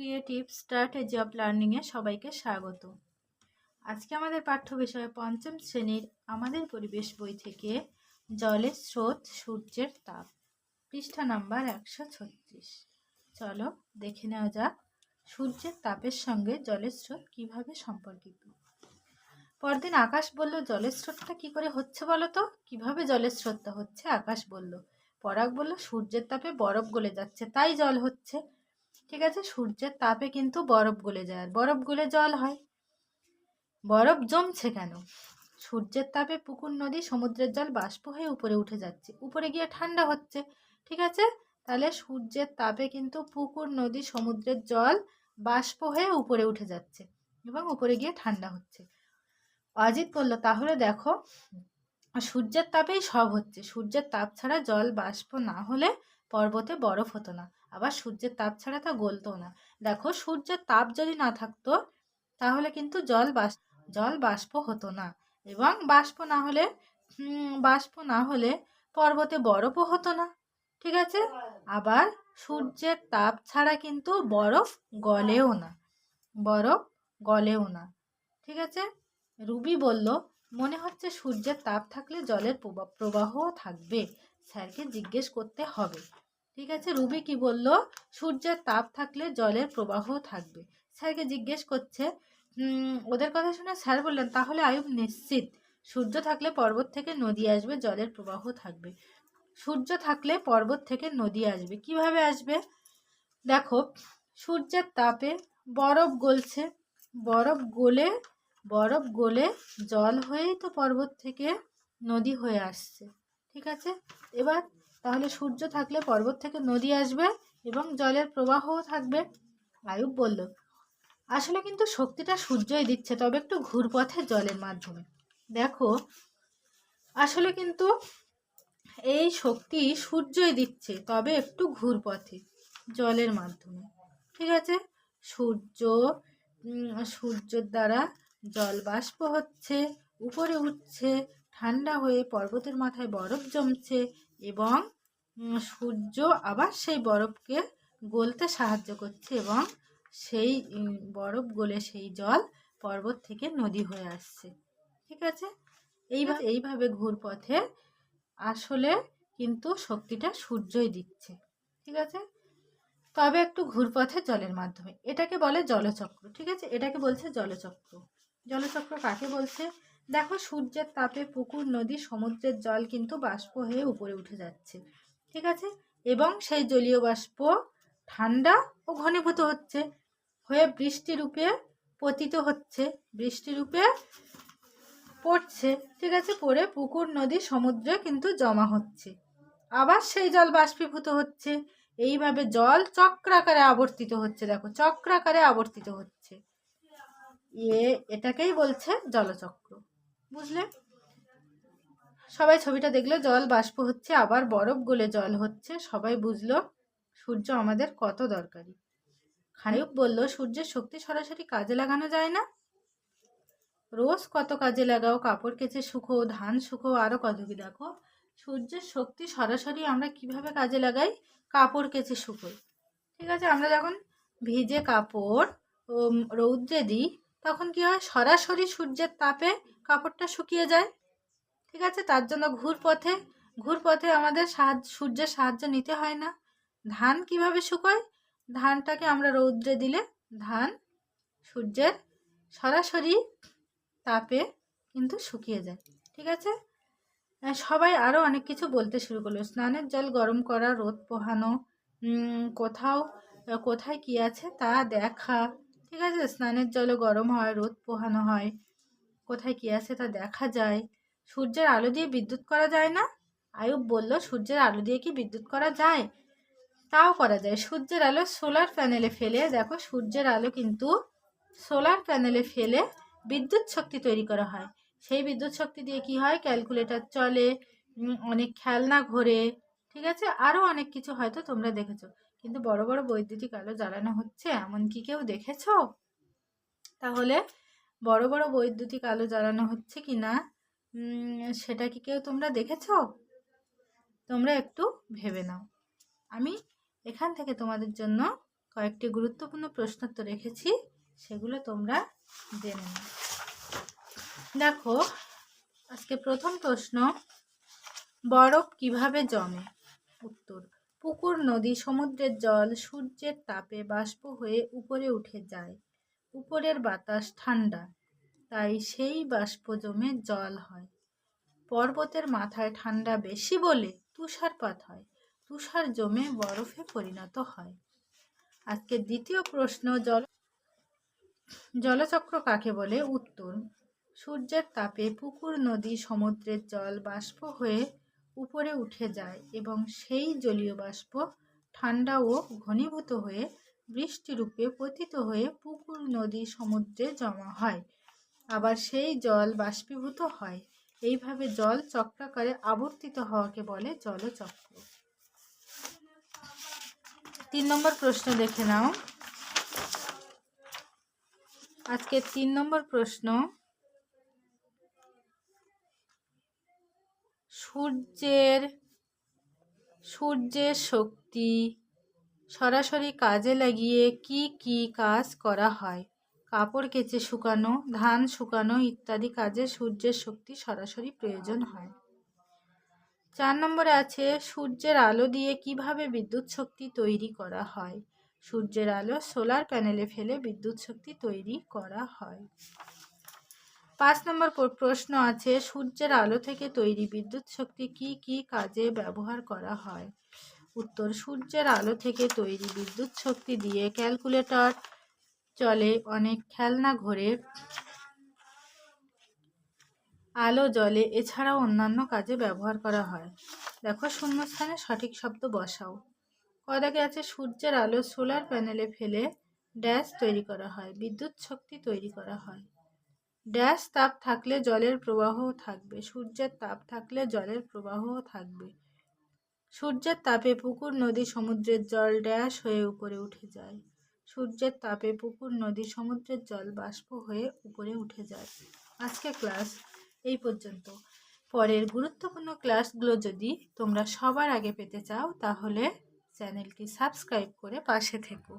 Creative strategy of লার্নিংয়ে সবাইকে স্বাগত। আজকে আমাদের পাঠ্য বিষয়ে পঞ্চম শ্রেণির আমাদের পরিবেশ বই থেকে জলের স্রোত, সূর্যের তাপ, পৃষ্ঠা নাম্বার একশো ছত্রিশ। চলো দেখে নেওয়া যাক সূর্যের তাপের সঙ্গে জলের স্রোত কীভাবে সম্পর্কিত। পরদিন আকাশ বলল, জলের স্রোতটা কী করে হচ্ছে বলো তো? কীভাবে জলের স্রোতটা হচ্ছে? আকাশ বলল, পরাগ বলল, সূর্যের তাপে বরফ গলে যাচ্ছে, তাই জল হচ্ছে। ঠিক আছে? সূর্যের তাপে কিন্তু বরফ গলে যায়। আর বরফ গলে জল হয়। বরফ জমছে কেন? সূর্যের তাপে পুকুর, নদী, সমুদ্রের জল বাষ্প হয়ে উপরে উঠে যাচ্ছে। উপরে গিয়ে ঠান্ডা হচ্ছে। ঠিক আছে? তাহলে সূর্যের তাপে কিন্তু পুকুর, নদী, সমুদ্রের জল বাষ্প হয়ে উপরে উঠে যাচ্ছে এবং উপরে গিয়ে ঠান্ডা হচ্ছে। অজিত বলল, তাহলে দেখো, সূর্যের তাপেই সব হচ্ছে। সূর্যের তাপ ছাড়া জল বাষ্প না হলে পর্বতে বরফ হতো না। আবার সূর্যের তাপ ছাড়া তা গলতো না। দেখো, সূর্যের তাপ যদি না থাকতো, তাহলে কিন্তু জল বাষ্প জল বাষ্প হতো না। এবং বাষ্প না হলে বাষ্প না হলে পর্বতে বরফও হতো না। ঠিক আছে? আবার সূর্যের তাপ ছাড়া কিন্তু বরফ গলেও না। বরফ গলেও না। ঠিক আছে? রুবি বলল, মনে হচ্ছে সূর্যের তাপ থাকলে জলের প্রবাহও থাকবে। স্যারকে জিজ্ঞেস করতে হবে। ঠিক আছে? রুবি কি বলল? সূর্যের তাপ থাকলে জলের প্রবাহ থাকবে। স্যারকে জিজ্ঞেস করছে ওদের কথা শুনে স্যার বললেন, তাহলে আয়ুব নিশ্চিত সূর্য থাকলে পর্বত থেকে নদী আসবে, জলের প্রবাহ থাকবে। সূর্য থাকলে পর্বত থেকে নদী আসবে। কীভাবে আসবে? দেখো, সূর্যের তাপে বরফ গলছে। বরফ গলে বরফ গলে জল হয়েই তো পর্বত থেকে নদী হয়ে আসছে। ঠিক আছে? এবার তাহলে সূর্য থাকলে পর্বত থেকে নদী আসবে এবং জলের প্রবাহও থাকবে, আয়ুব বলল। আসলে কিন্তু শক্তিটা সূর্যই দিচ্ছে, তবে একটু ঘুরপথে জলের মাধ্যমে। দেখো, আসলে কিন্তু এই শক্তি সূর্যই দিচ্ছে, তবে একটু ঘুরপথে জলের মাধ্যমে। ঠিক আছে? সূর্য সূর্যের দ্বারা জল বাষ্প হচ্ছে, উপরে উঠছে, ঠান্ডা হয়ে পর্বতের মাথায় বরফ জমছে এবং সূর্য আবার সেই বরফকে গলতে সাহায্য করছে এবং সেই বরফ গলে সেই জল পর্বত থেকে নদী হয়ে আসছে। ঠিক আছে? এইভাবে এইভাবে ঘুরপথে আসলে কিন্তু শক্তিটা সূর্যই দিচ্ছে। ঠিক আছে? তবে একটু ঘুরপথে জলের মাধ্যমে। এটাকে বলে জলচক্র। ঠিক আছে? এটাকে বলছে জলচক্র। জলচক্র কাকে বলছে? দেখো সূর্যের তাপে পুকুর, নদী, সমুদ্রের জল কিন্তু বাষ্প হয়ে উপরে উঠে যাচ্ছে, ঠিক আছে? এবং সেই জলীয় বাষ্প ঠান্ডা ও ঘনীভূত হচ্ছে, হয়ে বৃষ্টিরূপে পতিত হচ্ছে, বৃষ্টিরূপে পড়ছে, ঠিক আছে? পড়ে পুকুর, নদী, সমুদ্রে কিন্তু জমা হচ্ছে। আবার সেই জল বাষ্পীভূত হচ্ছে, এইভাবে জল চক্রাকারে আবর্তিত হচ্ছে, দেখো, চক্রাকারে আবর্তিত হচ্ছে। এ, এটাকেই বলছে জলচক্র। বুঝলে? সবাই ছবিটা দেখল জল, বাষ্প হচ্ছে, আবার বরফ গলে জল হচ্ছে, সবাই বুঝলো সূর্য আমাদের কত দরকারি। খানিক বলল, সূর্যের শক্তি সরাসরি কাজে লাগানো যায় না? রোজ কত কাজে লাগাও, কাপড় কেচে শুকো, ধান শুকো আরও কত কি দেখো? সূর্যের শক্তি সরাসরি আমরা কীভাবে কাজে লাগাই? কাপড় কেচে শুকোই। ঠিক আছে, আমরা যখন ভিজে কাপড় রৌদ্রে দিই তখন কি হয়? সরাসরি সূর্যের তাপে কাপড়টা শুকিয়ে যায়। ঠিক আছে? তার জন্য ঘুর পথে ঘুর পথে আমাদের সাহায্য, সূর্যের সাহায্য নিতে হয় না। ধান কীভাবে শুকোয়? ধানটাকে আমরা রৌদ্রে দিলে ধান সূর্যের সরাসরি তাপে কিন্তু শুকিয়ে যায়। ঠিক আছে? সবাই আরও অনেক কিছু বলতে শুরু করল। স্নানের জল গরম করা, রোদ পোহানো কোথাও, কোথায় কি আছে তা দেখা। ঠিক আছে? স্নানের জলও গরম হয়, রোদ পোহানো হয়। কোথায় কী আছে তা দেখা যায়। সূর্যের আলো দিয়ে বিদ্যুৎ করা যায় না? আয়ুব বলল, সূর্যের আলো দিয়ে কি বিদ্যুৎ করা যায়? তাও করা যায়। সূর্যের আলো সোলার প্যানেলে ফেলে, দেখো সূর্যের আলো কিন্তু সোলার প্যানেলে ফেলে বিদ্যুৎ শক্তি তৈরি করা হয়। সেই বিদ্যুৎ শক্তি দিয়ে কি হয়? ক্যালকুলেটর চলে অনেক খেলনা ঘোরে, ঠিক আছে? আরও অনেক কিছু হয়তো তোমরা দেখেছ। কিন্তু বড় বড় বৈদ্যুতিক আলো জ্বালানো হচ্ছে এমন কি কেউ দেখেছ? তাহলে বড় বড় বৈদ্যুতিক আলো জ্বালানো হচ্ছে কি না সেটা কি কেউ তোমরা দেখেছ? তোমরা একটু ভেবে নাও। আমি এখান থেকে তোমাদের জন্য কয়েকটি গুরুত্বপূর্ণ প্রশ্ন তো রেখেছি, সেগুলো তোমরা জেনে নাও। দেখো, আজকে প্রথম প্রশ্ন, বরফ কীভাবে জমে? উত্তর পুকুর, নদী, সমুদ্রের জল, সূর্যের তাপে বাষ্প হয়ে উপরে উঠে যায়। উপরের বাতাস ঠান্ডা, তাই সেই বাষ্প জমে জল হয়। পর্বতের মাথায় ঠান্ডা বেশি বলে তুষারপাত হয়। তুষার জমে বরফে পরিণত হয়। আজকে দ্বিতীয় প্রশ্ন, জল জলচক্র কাকে বলে? উত্তর, সূর্যের তাপে পুকুর, নদী, সমুদ্রের জল বাষ্প হয়ে উপরে উঠে যায় এবং সেই জলীয় বাষ্প ঠান্ডা ও ঘনীভূত হয়ে বৃষ্টিরূপে পতিত হয়ে পুকুর, নদী, সমুদ্রে জমা হয়। আবার সেই জল বাষ্পীভূত হয়। এইভাবে জল চক্রাকারে আবর্তিত হওয়াকে বলে জলচক্র। তিন নম্বর প্রশ্ন দেখে নাও। আজকে তিন নম্বর প্রশ্ন সূর্যের সূর্যের শক্তি সরাসরি কাজে লাগিয়ে কি কি কাজ করা হয়? কাপড় কেচে শুকানো, ধান শুকানো ইত্যাদি কাজে সূর্যের শক্তি সরাসরি প্রয়োজন হয়। চার নম্বরে আছে, সূর্যের আলো দিয়ে কীভাবে বিদ্যুৎ শক্তি তৈরি করা হয়? সূর্যের আলো সোলার প্যানেলে ফেলে বিদ্যুৎ শক্তি তৈরি করা হয়। পাঁচ নম্বর প্রশ্ন আছে, সূর্যের আলো থেকে তৈরি বিদ্যুৎ শক্তি কি কি কাজে ব্যবহার করা হয়? উত্তর, সূর্যের আলো থেকে তৈরি বিদ্যুৎ শক্তি দিয়ে ক্যালকুলেটর চলে, অনেক খেলনা ঘরে, আলো জলে এছাড়াও অন্যান্য কাজে ব্যবহার করা হয়। দেখো, শূন্যস্থানে সঠিক শব্দ বসাও। কদাকে আছে, সূর্যের আলো সোলার প্যানেলে ফেলে ড্যাশ তৈরি করা হয়, বিদ্যুৎ শক্তি তৈরি করা হয়। ড্যাশ তাপ থাকলে জলের প্রবাহও থাকবে, সূর্যের তাপ থাকলে জলের প্রবাহও থাকবে। সূর্যের তাপে পুকুর, নদী, সমুদ্রের জল ড্যাশ হয়ে উপরে উঠে যায়। সূর্যের তাপে পুকুর, নদী, সমুদ্রের জল বাষ্প হয়ে উপরে উঠে যায়। আজকে ক্লাস এই পর্যন্ত। পরের গুরুত্বপূর্ণ ক্লাসগুলো যদি তোমরা সবার আগে পেতে চাও, তাহলে চ্যানেলটি সাবস্ক্রাইব করে পাশে থেকো।